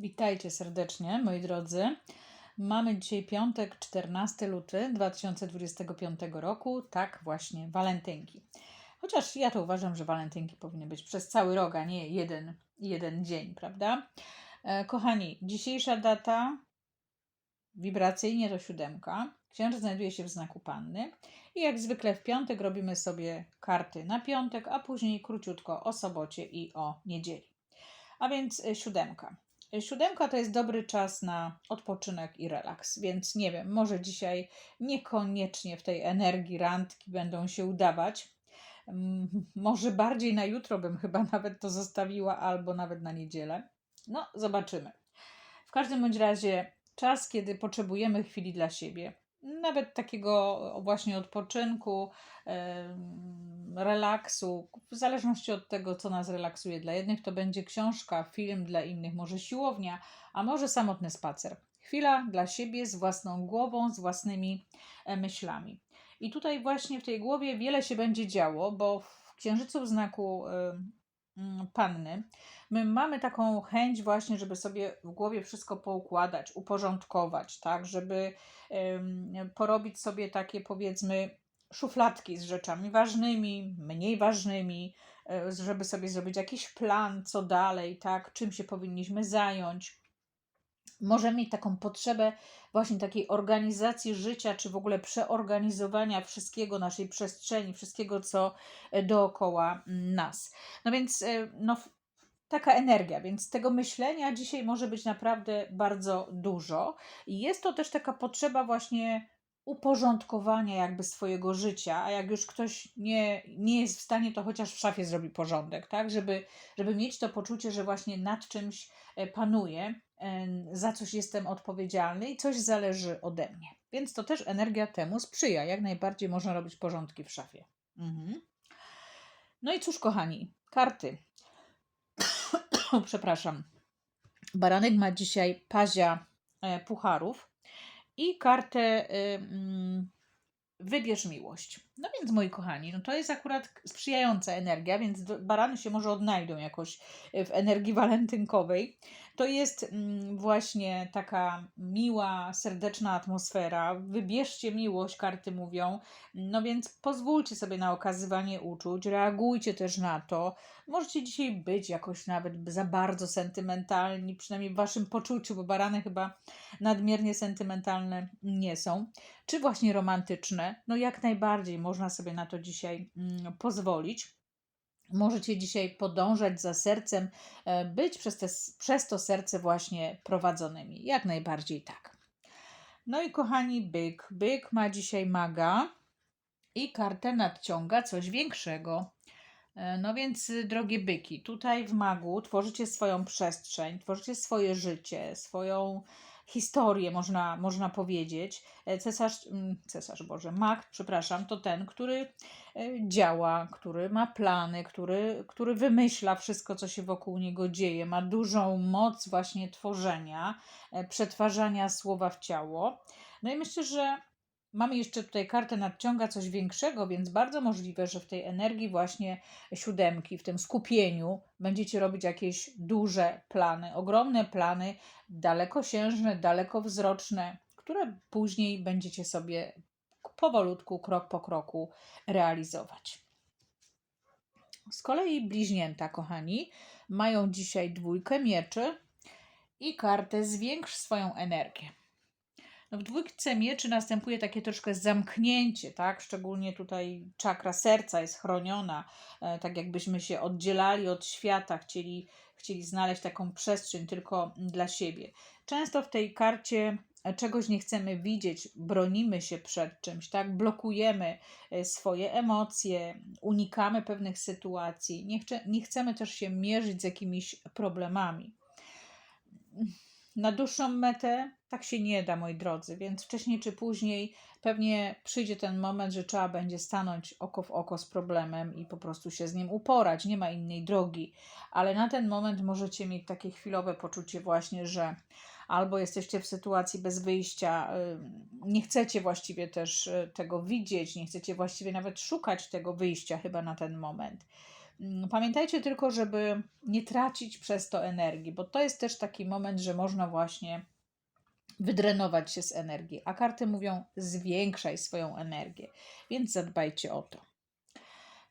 Witajcie serdecznie, moi drodzy. Mamy dzisiaj piątek, 14 luty 2025 roku. Tak, właśnie, walentynki. Chociaż ja to uważam, że walentynki powinny być przez cały rok, a nie jeden, jeden dzień, prawda? E, kochani, dzisiejsza data wibracyjnie to siódemka. Księżyc znajduje się w znaku panny. I jak zwykle w piątek robimy sobie karty na piątek, a później króciutko o sobocie i o niedzieli. A więc e, siódemka. Siódemka to jest dobry czas na odpoczynek i relaks, więc nie wiem, może dzisiaj niekoniecznie w tej energii randki będą się udawać. Mm, Może bardziej na jutro bym chyba nawet to zostawiła, albo nawet na niedzielę. No, zobaczymy. W każdym bądź razie czas, kiedy potrzebujemy chwili dla siebie. Nawet takiego właśnie odpoczynku, relaksu, w zależności od tego, co nas relaksuje. Dla jednych to będzie książka, film, dla innych może siłownia, a może samotny spacer. Chwila dla siebie z własną głową, z własnymi e, myślami. I tutaj właśnie w tej głowie wiele się będzie działo, bo w księżycu w znaku panny. My mamy taką chęć właśnie, żeby sobie w głowie wszystko poukładać, uporządkować, tak, żeby porobić sobie takie powiedzmy szufladki z rzeczami ważnymi, mniej ważnymi, e, żeby sobie zrobić jakiś plan, co dalej, tak, czym się powinniśmy zająć. Możemy mieć taką potrzebę właśnie takiej organizacji życia, czy w ogóle przeorganizowania wszystkiego, naszej przestrzeni, wszystkiego, co e, dookoła nas. No więc, e, no, taka energia, więc tego myślenia dzisiaj może być naprawdę bardzo dużo. I jest to też taka potrzeba właśnie uporządkowania jakby swojego życia, a jak już ktoś nie, nie jest w stanie, to chociaż w szafie zrobi porządek, tak? Żeby, żeby mieć to poczucie, że właśnie nad czymś e, panuję, e, za coś jestem odpowiedzialny i coś zależy ode mnie. Więc to też energia temu sprzyja. Jak najbardziej można robić porządki w szafie. Mhm. No i cóż, kochani, karty. Przepraszam. Baranek ma dzisiaj pazia e, pucharów i kartę y, mm, Wybierz miłość. No więc, moi kochani, no to jest akurat sprzyjająca energia, więc barany się może odnajdą jakoś y, w energii walentynkowej. To jest mm, właśnie taka miła, serdeczna atmosfera. Wybierzcie miłość, karty mówią. No więc pozwólcie sobie na okazywanie uczuć, reagujcie też na to. Możecie dzisiaj być jakoś nawet za bardzo sentymentalni, przynajmniej w waszym poczuciu, bo barany chyba nadmiernie sentymentalne nie są czy właśnie romantyczne, no jak najbardziej można sobie na to dzisiaj mm, pozwolić. Możecie dzisiaj podążać za sercem, e, być przez, te, przez to serce właśnie prowadzonymi. Jak najbardziej tak. No i kochani, byk. Byk ma dzisiaj maga i kartę nadciąga coś większego. E, No więc, y, drogie byki, tutaj w magu tworzycie swoją przestrzeń, tworzycie swoje życie, swoją historię, można, można powiedzieć. E, Cesarz, mm, cesarz Boże, mag, przepraszam, to ten, który e, działa, który ma plany, który, który wymyśla wszystko, co się wokół niego dzieje, ma dużą moc właśnie tworzenia, e, przetwarzania słowa w ciało. No i myślę, że Mamy jeszcze tutaj kartę nadciąga coś większego, więc bardzo możliwe, że w tej energii właśnie siódemki, w tym skupieniu będziecie robić jakieś duże plany, ogromne plany, dalekosiężne, dalekowzroczne, które później będziecie sobie powolutku, krok po kroku realizować. Z kolei bliźnięta, kochani, mają dzisiaj dwójkę mieczy i kartę zwiększ swoją energię. No w dwójce mieczy następuje takie troszkę zamknięcie, tak? Szczególnie tutaj czakra serca jest chroniona, e, tak jakbyśmy się oddzielali od świata, chcieli, chcieli znaleźć taką przestrzeń tylko dla siebie. Często w tej karcie e, czegoś nie chcemy widzieć, bronimy się przed czymś, tak? Blokujemy e, swoje emocje, unikamy pewnych sytuacji, nie, chce, nie chcemy też się mierzyć z jakimiś problemami na dłuższą metę tak się nie da, moi drodzy, więc wcześniej czy później pewnie przyjdzie ten moment, że trzeba będzie stanąć oko w oko z problemem i po prostu się z nim uporać. Nie ma innej drogi, ale na ten moment możecie mieć takie chwilowe poczucie, właśnie, że albo jesteście w sytuacji bez wyjścia, y, nie chcecie właściwie też y, tego widzieć, nie chcecie właściwie nawet szukać tego wyjścia chyba na ten moment. Mm, Pamiętajcie tylko, żeby nie tracić przez to energii, bo to jest też taki moment, że można właśnie wydrenować się z energii, a karty mówią zwiększaj swoją energię, więc zadbajcie o to.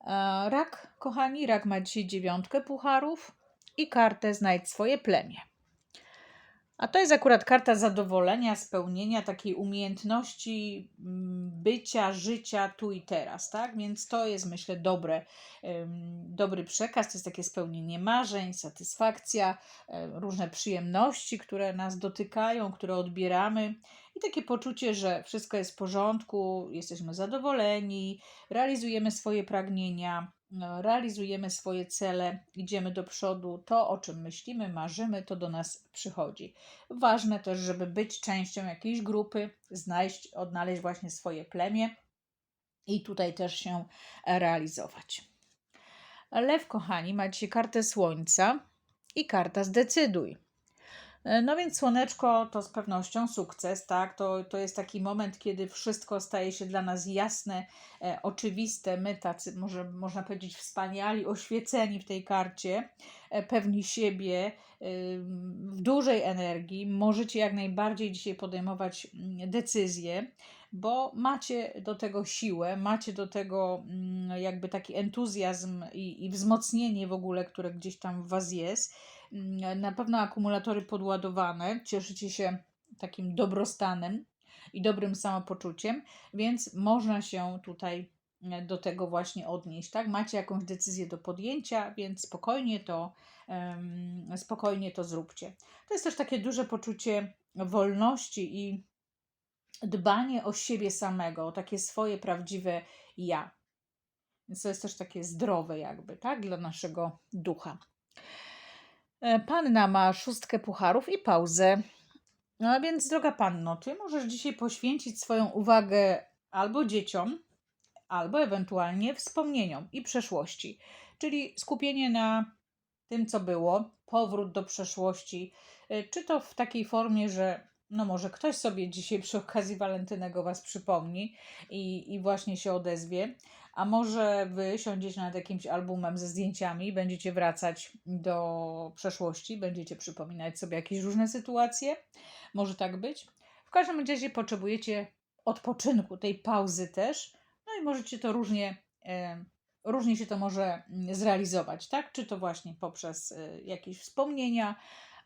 E, Rak, kochani, rak ma dzisiaj dziewiątkę pucharów i kartę znajdź swoje plemię. A to jest akurat karta zadowolenia, spełnienia, takiej umiejętności mm, bycia, życia tu i teraz, tak? Więc to jest, myślę, dobre, dobry przekaz, to jest takie spełnienie marzeń, satysfakcja, różne przyjemności, które nas dotykają, które odbieramy i takie poczucie, że wszystko jest w porządku, jesteśmy zadowoleni, realizujemy swoje pragnienia, realizujemy swoje cele, idziemy do przodu, to o czym myślimy, marzymy, to do nas przychodzi. Ważne też, żeby być częścią jakiejś grupy, znaleźć, odnaleźć właśnie swoje plemię i tutaj też się realizować. Lew, kochani, macie kartę Słońca i karta Zdecyduj. E, No więc słoneczko to z pewnością sukces, tak? To, to jest taki moment, kiedy wszystko staje się dla nas jasne, e, oczywiste. My tacy, może, można powiedzieć, wspaniali, oświeceni w tej karcie, e, pewni siebie, y, w dużej energii. Możecie jak najbardziej dzisiaj podejmować mm, decyzje, bo macie do tego siłę, macie do tego mm, jakby taki entuzjazm i, i wzmocnienie w ogóle, które gdzieś tam w Was jest na pewno akumulatory podładowane, cieszycie się takim dobrostanem i dobrym samopoczuciem, więc można się tutaj e, do tego właśnie odnieść, tak? Macie jakąś decyzję do podjęcia, więc spokojnie to, spokojnie to zróbcie. To jest też takie duże poczucie wolności i dbanie o siebie samego, o takie swoje prawdziwe ja. Więc to jest też takie zdrowe jakby, tak? Dla naszego ducha. E, Panna ma szóstkę pucharów i pauzę. No a więc, droga panno, ty możesz dzisiaj poświęcić swoją uwagę albo dzieciom, albo ewentualnie wspomnieniom i przeszłości. Czyli skupienie na tym, co było, powrót do przeszłości, e, czy to w takiej formie, że no może ktoś sobie dzisiaj przy okazji walentynego was przypomni i, i właśnie się odezwie, a może wy siądziecie nad jakimś albumem ze zdjęciami, będziecie wracać do przeszłości, będziecie przypominać sobie jakieś różne sytuacje. Może tak być. W każdym razie potrzebujecie odpoczynku, tej pauzy też. No i możecie to różnie, różnie się to może mm, zrealizować, tak? Czy to właśnie poprzez e, jakieś wspomnienia,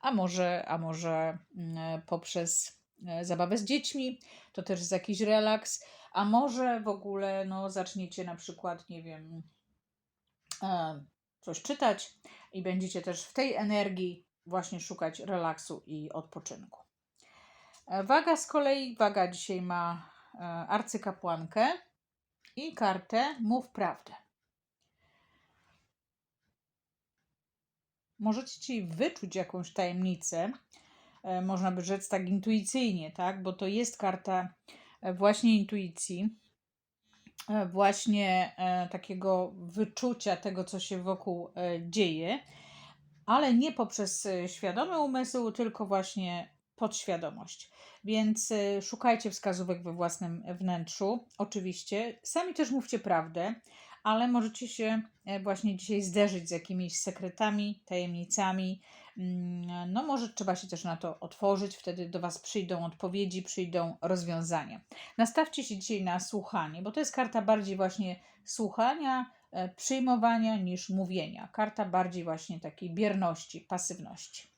a może, a może mm, poprzez e, zabawę z dziećmi, to też jest jakiś relaks, a może w ogóle no, zaczniecie na przykład, nie wiem, e, coś czytać i będziecie też w tej energii właśnie szukać relaksu i odpoczynku. E, Waga z kolei, waga dzisiaj ma e, arcykapłankę i kartę Mów prawdę. Możecie ci wyczuć jakąś tajemnicę, można by rzec tak intuicyjnie, tak? Bo to jest karta właśnie intuicji, e, właśnie e, takiego wyczucia tego, co się wokół e, dzieje, ale nie poprzez e, świadomy umysł, tylko właśnie podświadomość. Więc e, szukajcie wskazówek we własnym wnętrzu, oczywiście. Sami też mówcie prawdę, ale możecie się e, właśnie dzisiaj zderzyć z jakimiś sekretami, tajemnicami. Mm, No, może trzeba się też na to otworzyć, wtedy do Was przyjdą odpowiedzi, przyjdą rozwiązania. Nastawcie się dzisiaj na słuchanie, bo to jest karta bardziej właśnie słuchania, e, przyjmowania niż mówienia. Karta bardziej właśnie takiej bierności, pasywności.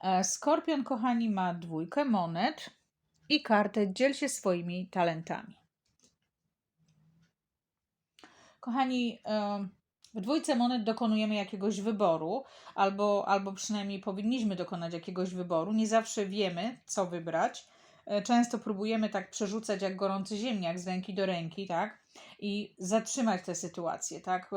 E, Skorpion, kochani, ma dwójkę monet i kartę dziel się swoimi talentami. Kochani, em, w dwójce monet dokonujemy jakiegoś wyboru, albo, albo przynajmniej powinniśmy dokonać jakiegoś wyboru. Nie zawsze wiemy, co wybrać. E, Często próbujemy tak przerzucać jak gorący ziemniak z ręki do ręki, tak? I zatrzymać tę sytuację, tak?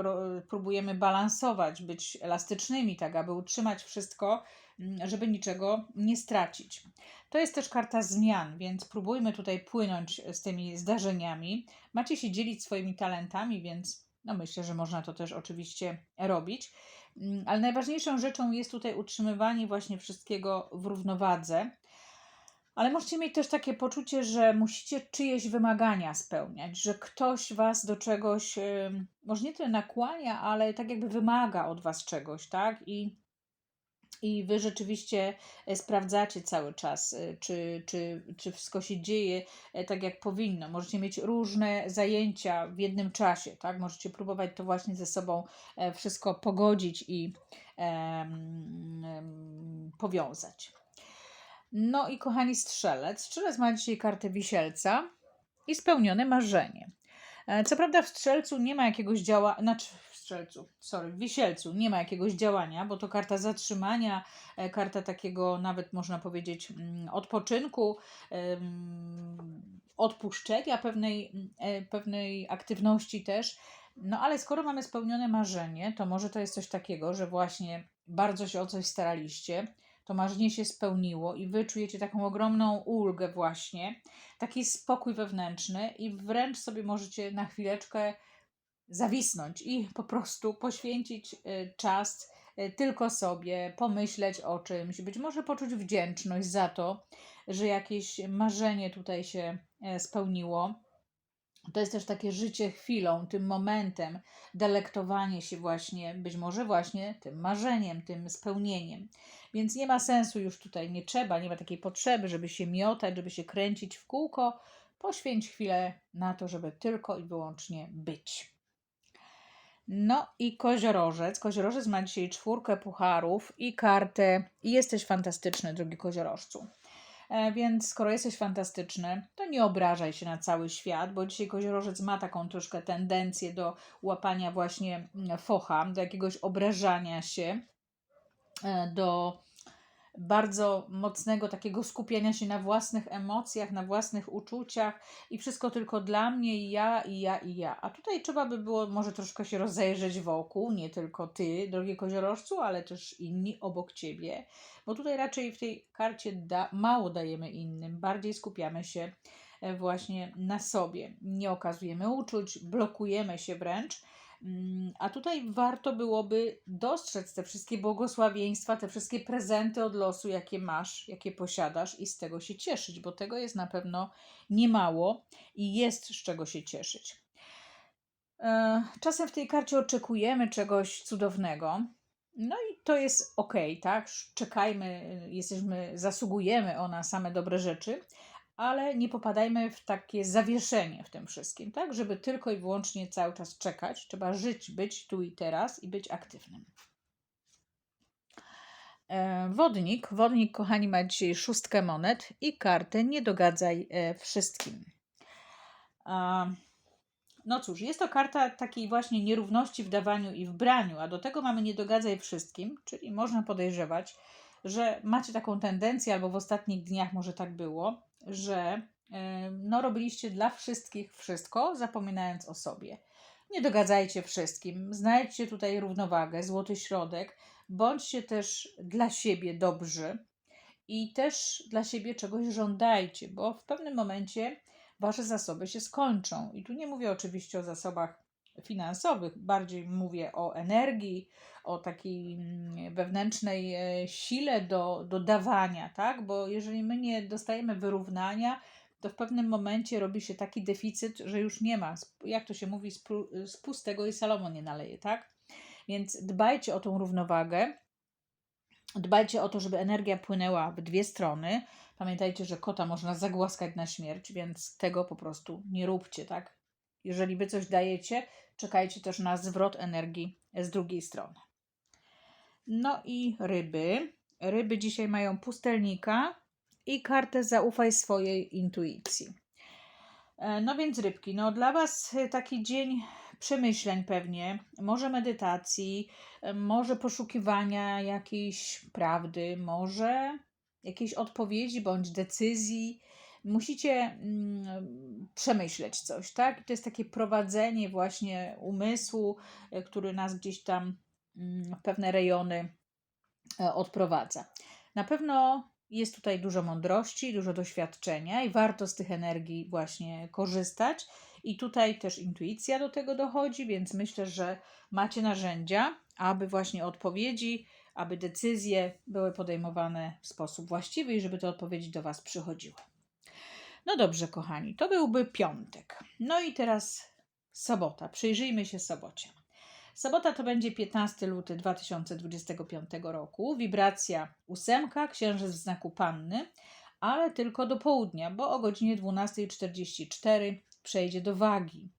Próbujemy balansować, być elastycznymi, tak, aby utrzymać wszystko, mm, żeby niczego nie stracić. To jest też karta zmian, więc próbujmy tutaj płynąć z tymi zdarzeniami. Macie się dzielić swoimi talentami, więc no myślę, że można to też oczywiście robić. Mm, Ale najważniejszą rzeczą jest tutaj utrzymywanie właśnie wszystkiego w równowadze. Ale możecie mieć też takie poczucie, że musicie czyjeś wymagania spełniać, że ktoś was do czegoś, może nie tyle nakłania, ale tak jakby wymaga od was czegoś, tak? I, i wy rzeczywiście e, sprawdzacie cały czas, e, czy, czy, czy wszystko się dzieje e, tak, jak powinno. Możecie mieć różne zajęcia w jednym czasie, tak? Możecie próbować to właśnie ze sobą wszystko pogodzić i em, powiązać. No i kochani strzelec. Strzelec ma dzisiaj kartę wisielca i spełnione marzenie. Co prawda w strzelcu nie ma jakiegoś działania, znaczy strzelcu, sorry, w wisielcu nie ma jakiegoś działania, bo to karta zatrzymania, e, karta takiego nawet można powiedzieć mm, odpoczynku, odpuszczenia pewnej, e, pewnej aktywności też. No ale skoro mamy spełnione marzenie, to może to jest coś takiego, że właśnie bardzo się o coś staraliście, to marzenie się spełniło i wy czujecie taką ogromną ulgę właśnie, taki spokój wewnętrzny i wręcz sobie możecie na chwileczkę zawisnąć i po prostu poświęcić y, czas y, tylko sobie, pomyśleć o czymś, być może poczuć wdzięczność za to, że jakieś marzenie tutaj się e, spełniło. To jest też takie życie chwilą, tym momentem, delektowanie się właśnie, być może właśnie tym marzeniem, tym spełnieniem. Więc nie ma sensu już tutaj, nie trzeba, nie ma takiej potrzeby, żeby się miotać, żeby się kręcić w kółko. Poświęć chwilę na to, żeby tylko i wyłącznie być. No i koziorożec. Koziorożec ma dzisiaj czwórkę pucharów i kartę i jesteś fantastyczny, drogi koziorożcu. E, Więc skoro jesteś fantastyczny, to nie obrażaj się na cały świat, bo dzisiaj koziorożec ma taką troszkę tendencję do łapania właśnie focha, do jakiegoś obrażania się, e, do bardzo mocnego takiego skupiania się na własnych emocjach, na własnych uczuciach i wszystko tylko dla mnie i ja, i ja, i ja. A tutaj trzeba by było może troszkę się rozejrzeć wokół, nie tylko ty, drogi koziorożcu, ale też inni obok ciebie, bo tutaj raczej w tej karcie da, mało dajemy innym, bardziej skupiamy się e, właśnie na sobie. Nie okazujemy uczuć, blokujemy się wręcz. Mm, A tutaj warto byłoby dostrzec te wszystkie błogosławieństwa, te wszystkie prezenty od losu, jakie masz, jakie posiadasz i z tego się cieszyć, bo tego jest na pewno niemało i jest z czego się cieszyć. E, Czasem w tej karcie oczekujemy czegoś cudownego. No i to jest ok, tak? Czekajmy, jesteśmy, zasługujemy o na same dobre rzeczy, ale nie popadajmy w takie zawieszenie w tym wszystkim, tak? Żeby tylko i wyłącznie cały czas czekać. Trzeba żyć, być tu i teraz i być aktywnym. E, Wodnik. Wodnik, kochani, ma dzisiaj szóstkę monet i kartę Nie dogadzaj e, wszystkim. No cóż, jest to karta takiej właśnie nierówności w dawaniu i w braniu, a do tego mamy Nie dogadzaj wszystkim, czyli można podejrzewać, że macie taką tendencję, albo w ostatnich dniach może tak było, że e, no, robiliście dla wszystkich wszystko, zapominając o sobie. Nie dogadzajcie wszystkim, znajdźcie tutaj równowagę, złoty środek, bądźcie też dla siebie dobrzy i też dla siebie czegoś żądajcie, bo w pewnym momencie wasze zasoby się skończą. I tu nie mówię oczywiście o zasobach finansowych, bardziej mówię o energii, o takiej mm, wewnętrznej e, sile do, do dawania, tak? Bo jeżeli my nie dostajemy wyrównania, to w pewnym momencie robi się taki deficyt, że już nie ma, jak to się mówi, pu- z pustego i Salomon nie naleje, tak? Więc dbajcie o tą równowagę, dbajcie o to, żeby energia płynęła w dwie strony. Pamiętajcie, że kota można zagłaskać na śmierć, więc tego po prostu nie róbcie, tak? Jeżeli wy coś dajecie, czekajcie też na zwrot energii z drugiej strony. No i ryby. Ryby dzisiaj mają pustelnika i kartę zaufaj swojej intuicji. E, No więc rybki, no dla Was taki dzień przemyśleń pewnie, może medytacji, e, może poszukiwania jakiejś prawdy, może jakiejś odpowiedzi bądź decyzji. Musicie mm, przemyśleć coś, tak? To jest takie prowadzenie właśnie umysłu, e, który nas gdzieś tam mm, w pewne rejony e, odprowadza. Na pewno jest tutaj dużo mądrości, dużo doświadczenia i warto z tych energii właśnie korzystać. I tutaj też intuicja do tego dochodzi, więc myślę, że macie narzędzia, aby właśnie odpowiedzi, aby decyzje były podejmowane w sposób właściwy i żeby te odpowiedzi do Was przychodziły. No dobrze, kochani, to byłby piątek. No i teraz sobota. Przyjrzyjmy się sobocie. Sobota to będzie 15 luty 2025 roku. Wibracja ósemka, księżyc w znaku panny, ale tylko do południa, bo o godzinie 12.44 przejdzie do wagi.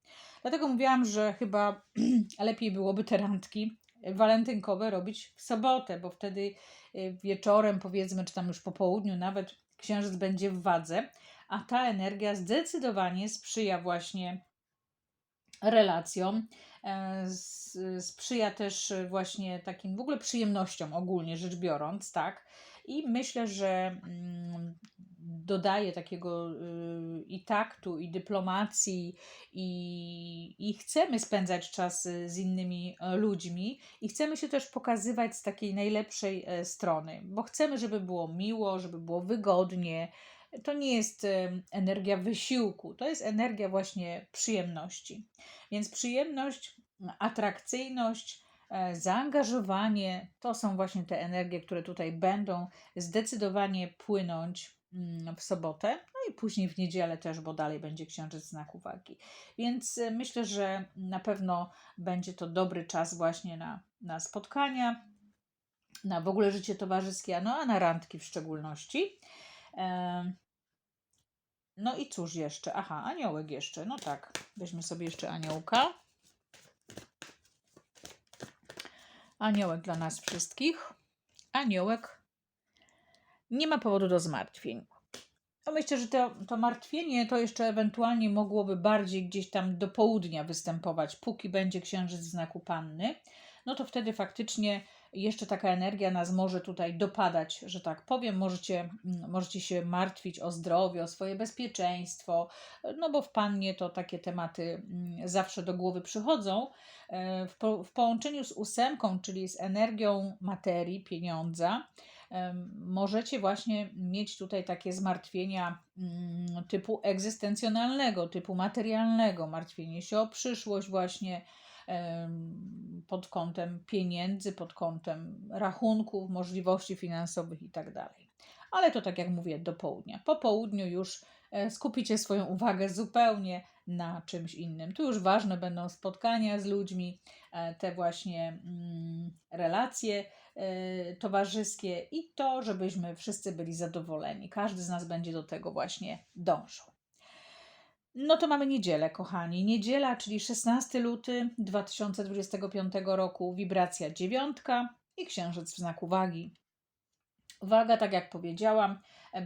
Dlatego mówiłam, że chyba lepiej byłoby te randki walentynkowe robić w sobotę, bo wtedy y, wieczorem, powiedzmy, czy tam już po południu, nawet księżyc będzie w wadze, a ta energia zdecydowanie sprzyja właśnie relacjom, e, sprzyja też właśnie takim w ogóle przyjemnościom ogólnie rzecz biorąc, tak. I myślę, że mm, dodaje takiego y, i taktu, i dyplomacji, i, i chcemy spędzać czas z innymi ludźmi, i chcemy się też pokazywać z takiej najlepszej e, strony, bo chcemy, żeby było miło, żeby było wygodnie. To nie jest energia wysiłku, to jest energia właśnie przyjemności. Więc przyjemność, atrakcyjność, e, zaangażowanie to są właśnie te energie, które tutaj będą zdecydowanie płynąć Mm, w sobotę, no i później w niedzielę też, bo dalej będzie księżyc znaku wagi. Więc y, myślę, że na pewno będzie to dobry czas właśnie na, na spotkania, na w ogóle życie towarzyskie, no a na randki w szczególności. No i cóż jeszcze? Aha, aniołek jeszcze. No tak, weźmy sobie jeszcze aniołka. Aniołek dla nas wszystkich. Aniołek nie ma powodu do zmartwień. No myślę, że to, to martwienie to jeszcze ewentualnie mogłoby bardziej gdzieś tam do południa występować, póki będzie księżyc w znaku panny. No to wtedy faktycznie jeszcze taka energia nas może tutaj dopadać, że tak powiem. Możecie, mm, możecie się martwić o zdrowie, o swoje bezpieczeństwo, no bo w pannie to takie tematy mm, zawsze do głowy przychodzą. E, w, po, w połączeniu z ósemką, czyli z energią materii, pieniądza, możecie właśnie mieć tutaj takie zmartwienia mm, typu egzystencjonalnego, typu materialnego, martwienie się o przyszłość właśnie pod kątem pieniędzy, pod kątem rachunków, możliwości finansowych itd. Tak Ale to tak jak mówię, do południa. Po południu już e, skupicie swoją uwagę zupełnie na czymś innym. Tu już ważne będą spotkania z ludźmi, e, te właśnie mm, relacje e, towarzyskie i to, żebyśmy wszyscy byli zadowoleni. Każdy z nas będzie do tego właśnie dążył. No to mamy niedzielę, kochani. Niedziela, czyli 16 luty 2025 roku, wibracja dziewiątka i księżyc w znaku wagi. Waga, tak jak powiedziałam,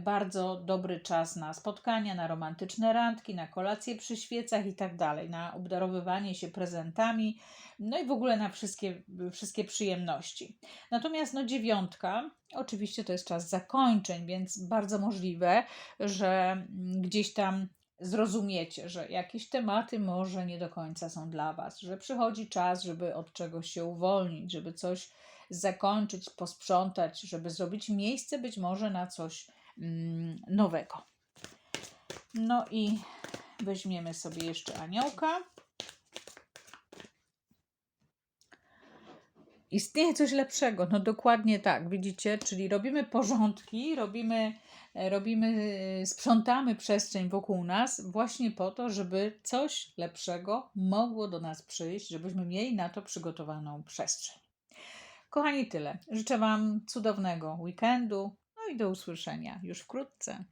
bardzo dobry czas na spotkania, na romantyczne randki, na kolacje przy świecach i tak dalej, na obdarowywanie się prezentami, no i w ogóle na wszystkie, wszystkie przyjemności. Natomiast no dziewiątka, oczywiście to jest czas zakończeń, więc bardzo możliwe, że gdzieś tam zrozumiecie, że jakieś tematy może nie do końca są dla Was, że przychodzi czas, żeby od czegoś się uwolnić, żeby coś zakończyć, posprzątać, żeby zrobić miejsce być może na coś mm, nowego. No i weźmiemy sobie jeszcze aniołka. Istnieje coś lepszego, no dokładnie tak, widzicie, czyli robimy porządki, robimy, robimy, sprzątamy przestrzeń wokół nas właśnie po to, żeby coś lepszego mogło do nas przyjść, żebyśmy mieli na to przygotowaną przestrzeń. Kochani, tyle. Życzę Wam cudownego weekendu, no i do usłyszenia już wkrótce.